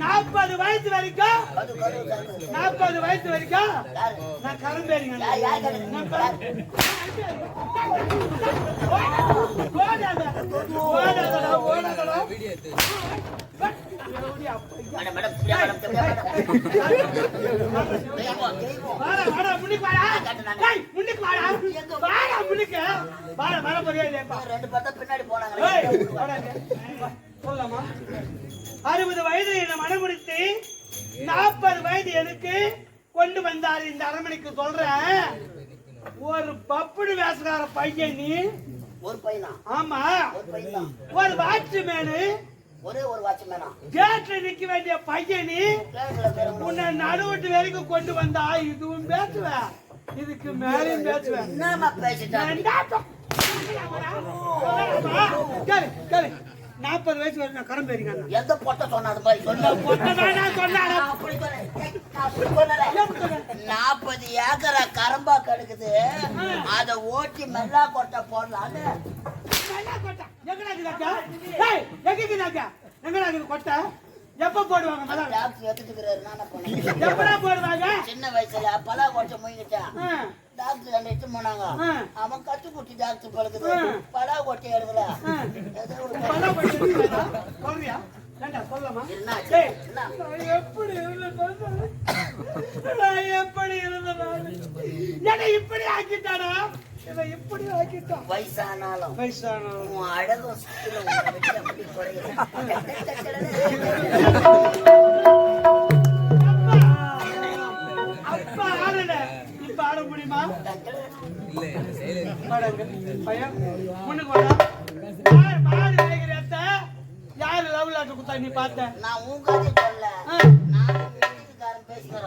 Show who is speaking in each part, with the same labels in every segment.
Speaker 1: நாற்பது வயசு வரைக்கும் நாற்பது வயசு வரைக்கும் நான் கிளம்பேறிங்க ஓடாதடா, ஓடாதடா. முன்னுக்கு
Speaker 2: பின்னாடி.
Speaker 1: வா, சொல்லலாமா? அறுபது வயது என்னை மனமுடித்து நாற்பது வயது எனக்கு கொண்டு வந்தாரு இந்த அரண்மனைக்கு சொல்றேன் ஒரு பப்புடு வேசக்கார பையன் நீ.
Speaker 2: ஒரு பையனா?
Speaker 1: ஆமா.
Speaker 2: ஒரு பையன்?
Speaker 1: ஒரு வாட்ச்மேனு.
Speaker 2: ஒரே ஒரு வாட்ச்மேனா?
Speaker 1: கேட்ல நிக்க வேண்டிய பையன் உன்னை நடுவுட்டு வரைக்கும் கொண்டு வந்தா இதுவும் பேசுவேன். இதுக்கு மேலேயும் பேசுவேன்.
Speaker 2: என்னம்மா பேசிட்டாங்க
Speaker 1: நாற்பது வயசு வரைக்கும் நான் கரம் பேரிங்க
Speaker 2: எந்த பொட்டை சொன்னாது மாதிரி அப்படி சொன்னேன். ஏய், நான் அப்படி. நாற்பது ஏக்கரா கரம்பா கெடுக்குது. அத ஓட்டி மெல்லா கொட்டை போடலான்னு.
Speaker 1: கொட்டை? எப்ப போடுவாங்க
Speaker 2: எடுத்துட்டு இருக்கிறாரு நான் பண்ணேன்
Speaker 1: எப்படா போடுவாங்க?
Speaker 2: சின்ன வயசுல பலா கொட்டை முயங்கிட்டான்
Speaker 1: ஆ,
Speaker 2: டாக்டர் இட்டு போனாங்க. அவன் கத்து குட்டி டாக்டர் பழகுது. பலா கொட்டை எடுக்கல.
Speaker 1: இப்பதான் படிச்சிருக்கீங்களா? சொல்றியா? எப்படி? என்னை இப்படி ஆக்கிட்டானா என்னை இப்படி ஆக்கிட்டான்
Speaker 2: வயசானாலும்
Speaker 1: வயசானவன்.
Speaker 2: உன் அழகும் சுத்திலும் உன்னை விட்டு அப்படி குறையல.
Speaker 1: அப்பா! அப்பா ஆடல. இப்ப ஆட முடியுமா. பையன், முன்னுக்கு வாடா. யார் letter கொடுத்தா நீ பார்த்த?
Speaker 2: நான் உன் கதை சொல்ல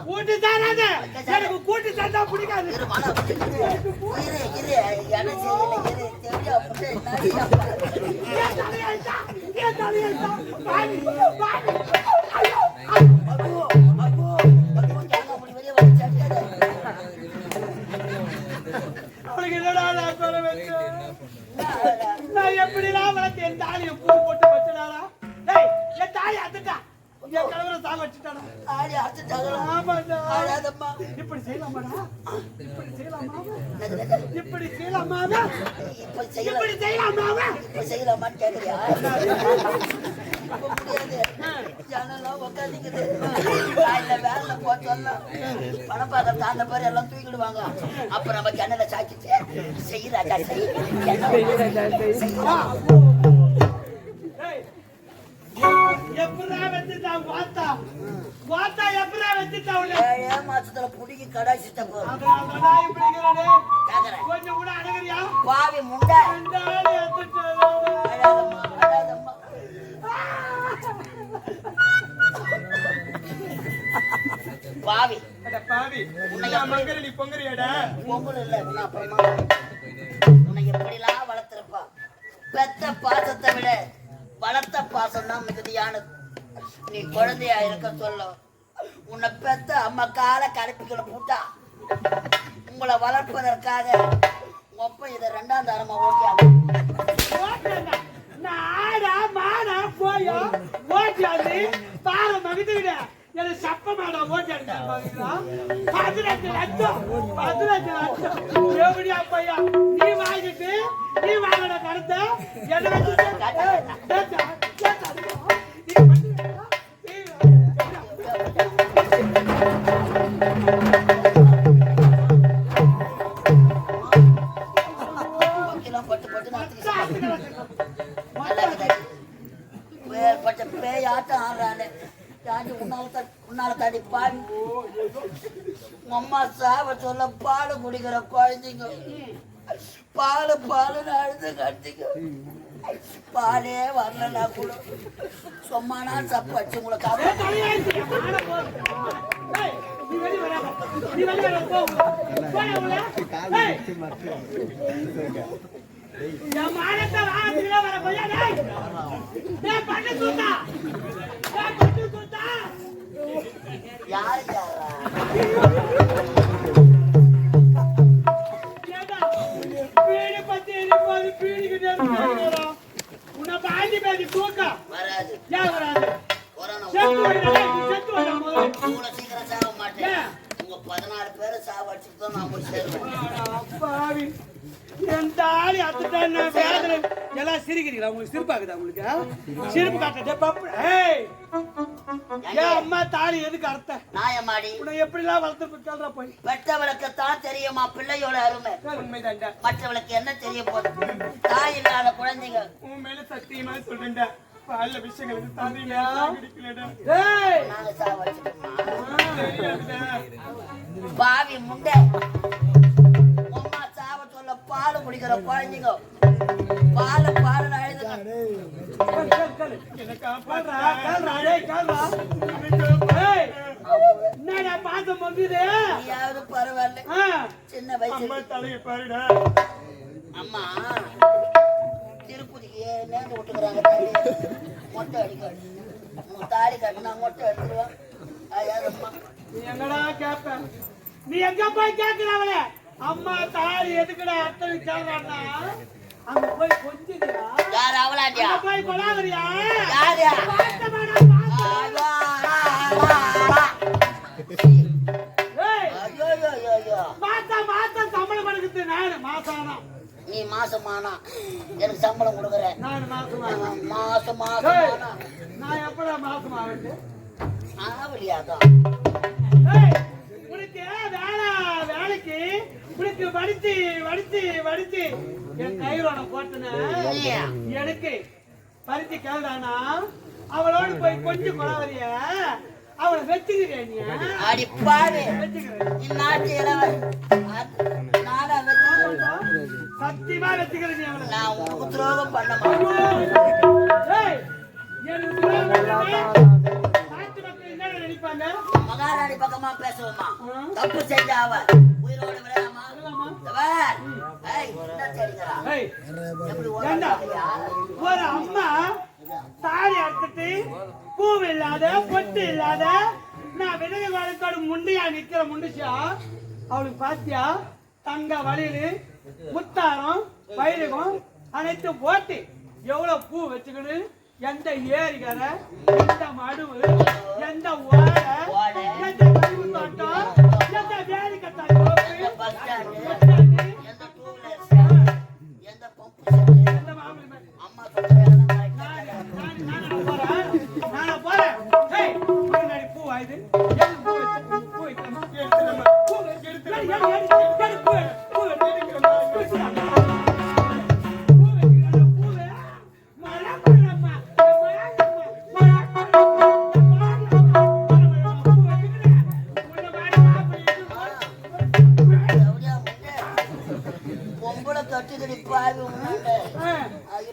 Speaker 1: கூட்டு தானாத? எனக்கு கூட்டு தந்தா பிடிக்காது.
Speaker 2: இரு மனம் இரு இரு
Speaker 1: இப்படி செய்யலாமாடா? இப்படி செய்யலாமாவா? இப்படி செய்யலாமாவா?
Speaker 2: இப்ப செய்யலாம்.
Speaker 1: இப்படி செய்யலாமாவா?
Speaker 2: இப்ப செய்யலாமான்னு முடியாது ஜனெல்லாம் உட்காந்துக்குது காலையில வேலை போ சொல்லலாம் பணம் பார்க்க தாண்ட பேர் எல்லாம் தூக்கிடுவாங்க. அப்ப நம்ம கிணல சாக்கிட்டு செய்யறாஜா செய்
Speaker 1: எப்படிடா வச்சுட்டா வாத்தா? வாத்தா எப்படிடா வச்சுட்டா உன்னை?
Speaker 2: ஏழே மாசத்துல புடிக்கி கடாசிட்ட போதும்
Speaker 1: அதனாலதான்டா இப்படி இருக்கிறானே.
Speaker 2: கேக்குறேன்
Speaker 1: கொஞ்சம் கூட அடங்குறியா?
Speaker 2: பாவி முண்டை
Speaker 1: அட பாவி, உன்னை மங்கரை நீ பொங்குறியாடா?
Speaker 2: பொங்கல் இல்ல உன்னை அப்புறமா உன்னை எப்படிலாம் வளர்த்திருப்பா பெத்த பாசத்தை விட வளர்த்த பாசம் தான் மிகுதியானது. நீ குழந்தையா இருக்க சொல்ல. உன்னை பெத்த அம்மா கால கலப்பிக்கல போட்டா. உங்களை வளர்ப்பதற்காக ஒப்ப இதை ரெண்டாம் தரமா ஓட்டியாங்க.
Speaker 1: நான் ஆடா, மாடா, போயோ ஓட்டியாந்து, பாறை மகிழ்ந்து எனக்கு சப்ப மாடா ஓட்டியாந்து பதினஞ்சு லட்சம், பதினஞ்சு லட்சம். எப்படியா பையா? நீ வாங்கிட்டு, நீ வாங்கின கருத்தை, என்னை
Speaker 2: பேயாட்டம் ஆடுறானே. தாண்டி உன்னால உன்னால தாண்டி பாடி உங்க அம்மா சாவ சொல்ல பால் குடிக்கிற குழந்தைங்க பால் பாலுன்னு அழுது கட்டிங்க பாலே வரலன்னா கூட சும்மானா சப்பு வச்சு உங்களை காவ
Speaker 1: என் மானத்தை வர டேய் டேய் பண்ணு டேய் பண்ணு உன்னை பாண்டி பேசி தூக்க
Speaker 2: வராது
Speaker 1: ஏன் வராது செத்து வைடா செத்து வைடா முதல்ல
Speaker 2: சீக்கிரம் சாக மாட்டேன் உங்க பதினாறு பேரை சாவடிச்சுட்டு தான் நான் போய் சேருவேன்
Speaker 1: என் தாலி அத்துட்டான் வேதனை. எல்லாம் சிரிக்கிறீங்களா உங்களுக்கு சிரிப்பாக்குதா உங்களுக்கு சிரிப்பு காட்டுறது பப்பு ஏய் ஏன் அம்மா தாலி எதுக்கு அர்த்தம்
Speaker 2: நாயமாடி
Speaker 1: உன்னை எப்படிலாம் வளர்த்து சொல்ற போய்.
Speaker 2: பெற்றவளுக்குத்தான் தெரியுமா பிள்ளையோட அருமை?
Speaker 1: உண்மைதான்டா.
Speaker 2: மற்றவளுக்கு என்ன தெரிய போகுது? தாய் இல்லாத குழந்தைங்க
Speaker 1: உன் மேல சத்தியமா சொல்றேன்டா. பால்ல விஷயங்களுக்கு தெரியாதுடா.
Speaker 2: பாவி முண்டை. அம்மா சாவ சொல்ல பால் குடிக்கிற குழந்தைங்க. பால் பால் அழுதுங்க
Speaker 1: கேளு, கேளு, என்னடா பாசம் வந்துது
Speaker 2: நீயாவது பரவாயில்ல
Speaker 1: ஆ
Speaker 2: சின்ன வயசு
Speaker 1: தலையை பாருடா
Speaker 2: அம்மா திருப்பதிக்கு நேர்ந்து விட்டுக்கிறாங்க மொட்டை அடிக்க உங்க தாலி கட்டினா மொட்டை எடுத்துருவான் அம்மா
Speaker 1: நீ எங்கடா கேப்ப நீ எங்க போய் கேக்குறவள அம்மா தாலி எதுக்குடா அத்தனை கேக்குறான்னா அங்க போய் கொஞ்சியா
Speaker 2: யார் அவளாண்டியா?
Speaker 1: போய் கொலாவறியா
Speaker 2: யாரு
Speaker 1: பாத்தமாடா, பாத்தம். ஏய்,
Speaker 2: ஐயோ ஐயோ ஐயோ, ஐயோ
Speaker 1: மாசம் மாசம் சம்பளம் கொடுக்குது. நானு மாசானா
Speaker 2: நீ மாசமானா? எனக்கு சம்பளம் கொடுக்குற.
Speaker 1: நானு மாசமானா.
Speaker 2: மாசம் மாசமானா.
Speaker 1: நான் எப்படா மாசம்
Speaker 2: ஆவலியாதான்
Speaker 1: உனக்கு உனக்கு வடிச்சு வடிச்சு வடிச்சு. என் கைரோட போட்டுன. எனக்கு பறிச்சு கேள்றானா அவளோடு போய் கொஞ்சம் கொலாவரிய அவளை வச்சுக்கிறேன்
Speaker 2: அடி பாடு
Speaker 1: வச்சுக்கிறேன்.
Speaker 2: நீ நாட்டு இளவல். நானா
Speaker 1: சத்தியமா வச்சுக்கிறேன் அவளை.
Speaker 2: நான் உனக்கு துரோகம் பண்ண மாட்டேன்.
Speaker 1: நினைப்பாங்க?
Speaker 2: மகாராணி பக்கமா பேசுவோமா. தப்பு செஞ்ச அவ. உயிரோடு
Speaker 1: ஒரு அம்மா தாலி அறுத்துட்டு பூ இல்லாத பொட்டு இல்லாத நான் விதவை வாழ்க்கோட முண்டியா நிக்கிற முண்டிச்சா? அவளுக்கு பாத்தியா? தங்க வழியில முத்தாரம் பயிரகம் அனைத்து போட்டு எவ்வளவு பூ வச்சுக்கிட்டு எந்த ஏரிகரை எந்த மடுவு எந்த ஓடை
Speaker 2: ஓடை.
Speaker 1: எந்த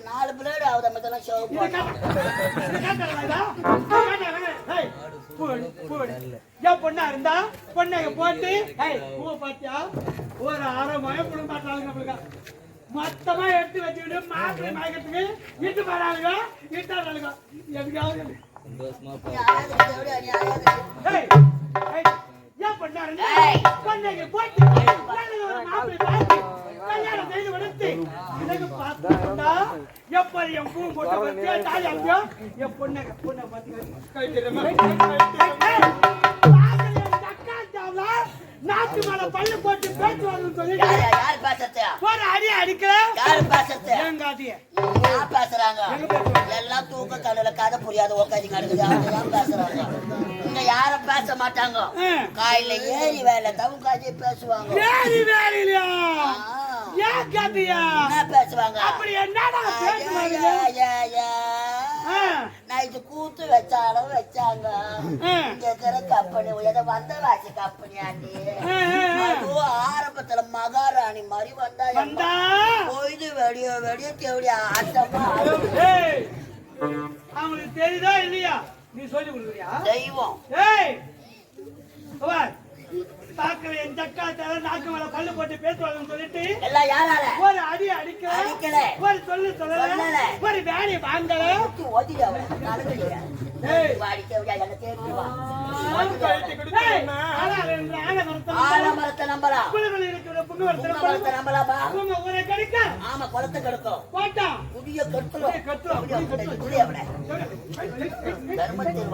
Speaker 2: நாலு பிளேடு ஆகுது மத்தெல்லாம்
Speaker 1: இது
Speaker 2: சிவப்பு
Speaker 1: காட்டு. ஏன் பொண்ணா இருந்தா? பொண்ணை போட்டு. பூவை ஒரு அரை மயம் புடுங்க மாட்டாங்க நம்மளுக்கு மொத்தமா எடுத்து வச்சுக்கிட்டு மாப்பிள்ளை மயக்கத்துக்கு இட்டு போறாங்க இட்டாங்க எதுக்காவது
Speaker 2: நீ ஆயாதுக்கு எப்படியா? நீ ஆயாதுக்கு?
Speaker 1: ஏய், ஏய், ஏன் பொண்ணா இருந்தா?
Speaker 2: ஏய்.
Speaker 1: பொண்ணைக்கு போட்டு. மாப்பிள்ளை பார்த்து கல்யாணம் செய்து கொடுத்து எனக்கு பார்த்தா எப்ப என் பூ போட்டு வச்சு தாலி அப்படியோ? என் பொண்ணை பொண்ணை பார்த்து கழிக்கிறேன் நாட்டு மேல பல்லு போட்டு
Speaker 2: யார்?
Speaker 1: போற அடி அடிக்கிற?
Speaker 2: யார்?
Speaker 1: ஏங்காதிய
Speaker 2: பேசுறாங்க? எல்லாம் தூக்க கண்ணுல கதை புரியாத உக்காந்து கிடக்குது. அவங்கதான் பேசுறாங்க? இங்க யாரும் பேச மாட்டாங்க. காலையில ஏறி வேலை தவுக்காஜி பேசுவாங்க.
Speaker 1: வேலி வேலியா ஏன்
Speaker 2: என்ன பேசுவாங்க.
Speaker 1: அப்படி என்னடா பேசுவாங்க.
Speaker 2: நைட்டு கூத்து வச்சாலும் வச்சாங்க. இங்க இருக்கிற கம்பெனி ஏதோ வந்த வாசி கம்பெனி ஆண்டி அதுவும் ஆரம்பத்துல மகாராணி மாதிரி வந்தா
Speaker 1: வந்தா?
Speaker 2: பொய்து வெடியோ வெடியோ தேவடியா ஆட்டமா
Speaker 1: அவங்களுக்கு தெரியுதா இல்லையா? நீ சொல்லி கொடுக்குறியா?
Speaker 2: தெய்வம்.
Speaker 1: ஏய் பாக்குற என் சக்கா தர நாக்கு மேல பல்லு போட்டு பேசுவாங்கன்னு சொல்லிட்டு
Speaker 2: எல்லாம் யாரால?
Speaker 1: ஒரு அடி அடிக்கல
Speaker 2: அடிக்கல.
Speaker 1: ஒரு சொல்லு சொல்லல. ஒரு வேலை வாங்கல.
Speaker 2: ஆலமரத்தை நம்பலாம்
Speaker 1: புழுவில் இருக்கிற புண்ணு
Speaker 2: உங்க மரத்தை
Speaker 1: ஒருத்தர்
Speaker 2: நம்பலாமா?
Speaker 1: உங்க ஊரை கிடைக்க.
Speaker 2: ஆமா குளத்தை கெடுக்கும்.
Speaker 1: போட்டா.
Speaker 2: கெடுத்துரும்.
Speaker 1: குடிய
Speaker 2: அவனை. தர்மத்தில்.